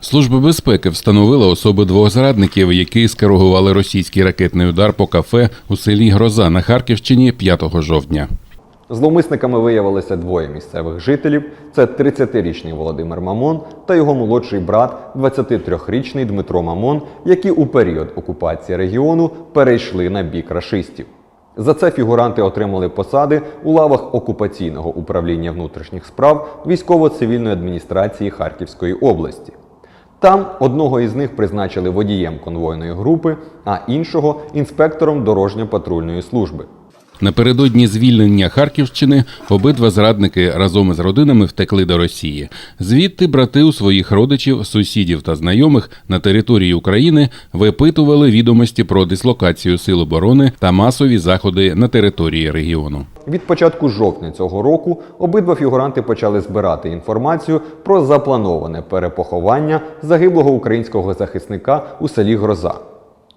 Служба безпеки встановила особи двох зрадників, які скоригували російський ракетний удар по кафе у селі Гроза на Харківщині 5 жовтня. Зловмисниками виявилося двоє місцевих жителів: це 30-річний Володимир Мамон та його молодший брат, 23-річний Дмитро Мамон, які у період окупації регіону перейшли на бік рашистів. За це фігуранти отримали посади у лавах окупаційного управління внутрішніх справ військово-цивільної адміністрації Харківської області. Там одного із них призначили водієм конвойної групи, а іншого інспектором дорожньо-патрульної служби. Напередодні звільнення Харківщини обидва зрадники разом із родинами втекли до Росії. Звідти брати у своїх родичів, сусідів та знайомих на території України випитували відомості про дислокацію сил оборони та масові заходи на території регіону. Від початку жовтня цього року обидва фігуранти почали збирати інформацію про заплановане перепоховання загиблого українського захисника у селі Гроза.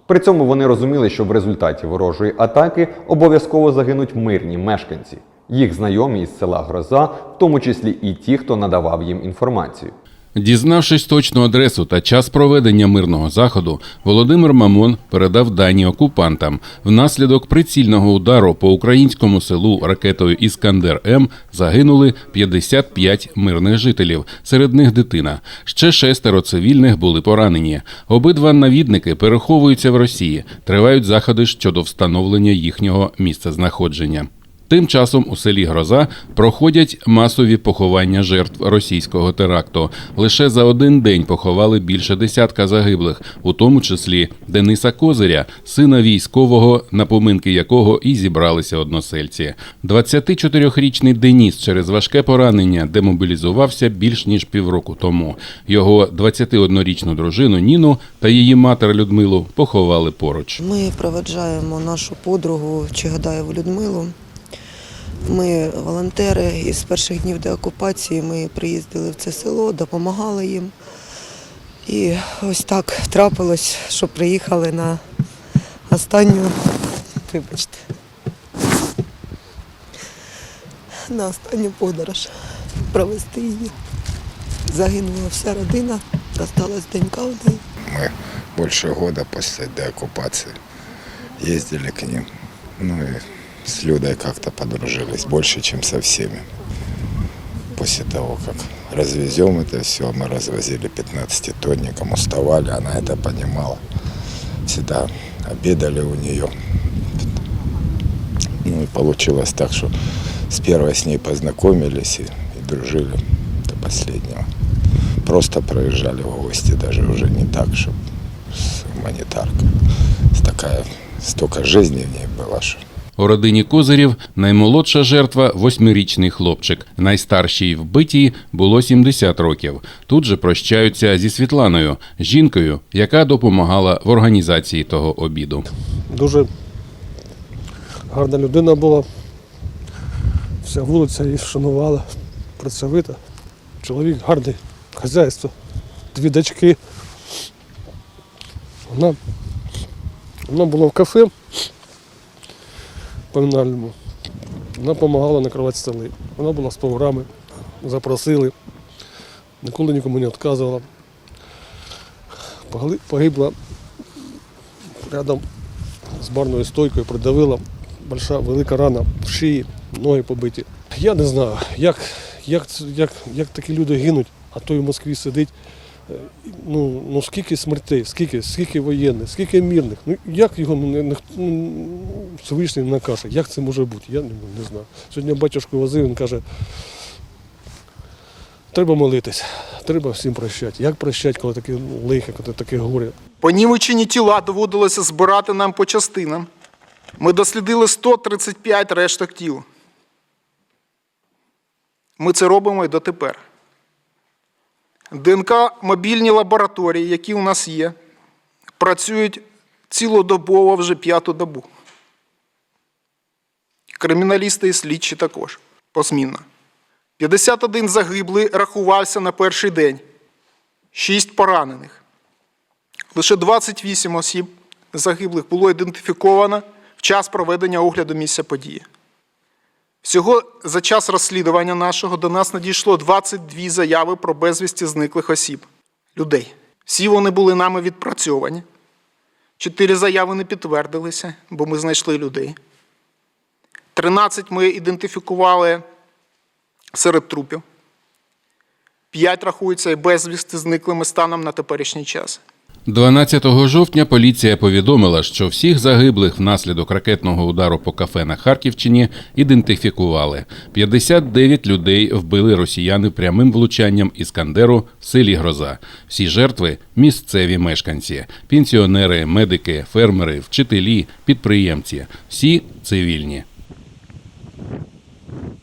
При цьому вони розуміли, що в результаті ворожої атаки обов'язково загинуть мирні мешканці, їх знайомі із села Гроза, в тому числі і ті, хто надавав їм інформацію. Дізнавшись точну адресу та час проведення мирного заходу, Володимир Мамон передав дані окупантам. Внаслідок прицільного удару по українському селу ракетою Іскандер М загинули 55 мирних жителів, серед них дитина. Ще шестеро цивільних були поранені. Обидва навідники переховуються в Росії. Тривають заходи щодо встановлення їхнього місцезнаходження. Тим часом у селі Гроза проходять масові поховання жертв російського теракту. Лише за один день поховали більше десятка загиблих, у тому числі Дениса Козиря, сина військового, на поминки якого і зібралися односельці. 24-річний Деніс через важке поранення демобілізувався більш ніж півроку тому. Його 21-річну дружину Ніну та її матер Людмилу поховали поруч. Ми проведжаємо нашу подругу Чигадаєву Людмилу. Ми волонтери і з перших днів деокупації ми приїздили в це село, допомагали їм. І ось так трапилось, що приїхали на останню, вибачте, на останню подорож провести її. Загинула вся родина, осталась донька в неї. Мы больше года после деоккупации ездили к ним. Ну и с Людой как-то подружились больше, чем со всеми. После того, как развезем это все, мы развозили 15-тонником, уставали, она это понимала. Всегда обедали у нее. Ну и получилось так, что с первой с ней познакомились и, и дружили до последнего. Просто проезжали в гости, даже уже не так, чтобы с гуманитаркой. Такая, столько жизни в ней было, что У родині Козирів наймолодша жертва восьмирічний хлопчик. Найстаршій вбитій було 70 років. Тут же прощаються зі Світланою, жінкою, яка допомагала в організації того обіду. Дуже гарна людина була. Вся вулиця її вшанувала, працьовита. Чоловік гарний, хазяйство, дві дочки. Вона, вона була в кафе поминальному. Вона допомагала накривати столи. Вона була з поварами, запросили, ніколи нікому не відказувала. Погибла рядом з барною стойкою, придавила большая, велика рана в шиї, ноги побиті. Я не знаю, як, як, як, як такі люди гинуть, а той в Москві сидить. Ну, ну скільки смертей, скільки, скільки воєнних, скільки мирних. Ну як його ну, не, не, ну, Всевишній не накаже? Як це може бути? Я не знаю. Сьогодні батюшку возив, він каже, треба молитись, треба всім прощати. Як прощати, коли таке лихе, коли таке горе? Понівечені тіла доводилося збирати нам по частинам. Ми дослідили 135 решток тіл. Ми це робимо і дотепер. ДНК мобільні лабораторії, які у нас є, працюють цілодобово вже п'яту добу. Криміналісти і слідчі також посмінно. 51 загиблий рахувався на перший день, 6 поранених. Лише 28 осіб загиблих було ідентифіковано в час проведення огляду місця події. Всього за час розслідування нашого до нас надійшло 22 заяви про безвісті зниклих осіб, людей. Всі вони були нами відпрацьовані. Чотири заяви не підтвердилися, бо ми знайшли людей. 13 ми ідентифікували серед трупів. П'ять рахуються і безвісти зниклими станом на теперішній час. 12 жовтня поліція повідомила, що всіх загиблих внаслідок ракетного удару по кафе на Харківщині ідентифікували. 59 людей вбили росіяни прямим влучанням іскандеру в селі Гроза. Всі жертви місцеві мешканці, пенсіонери, медики, фермери, вчителі, підприємці. Всі цивільні.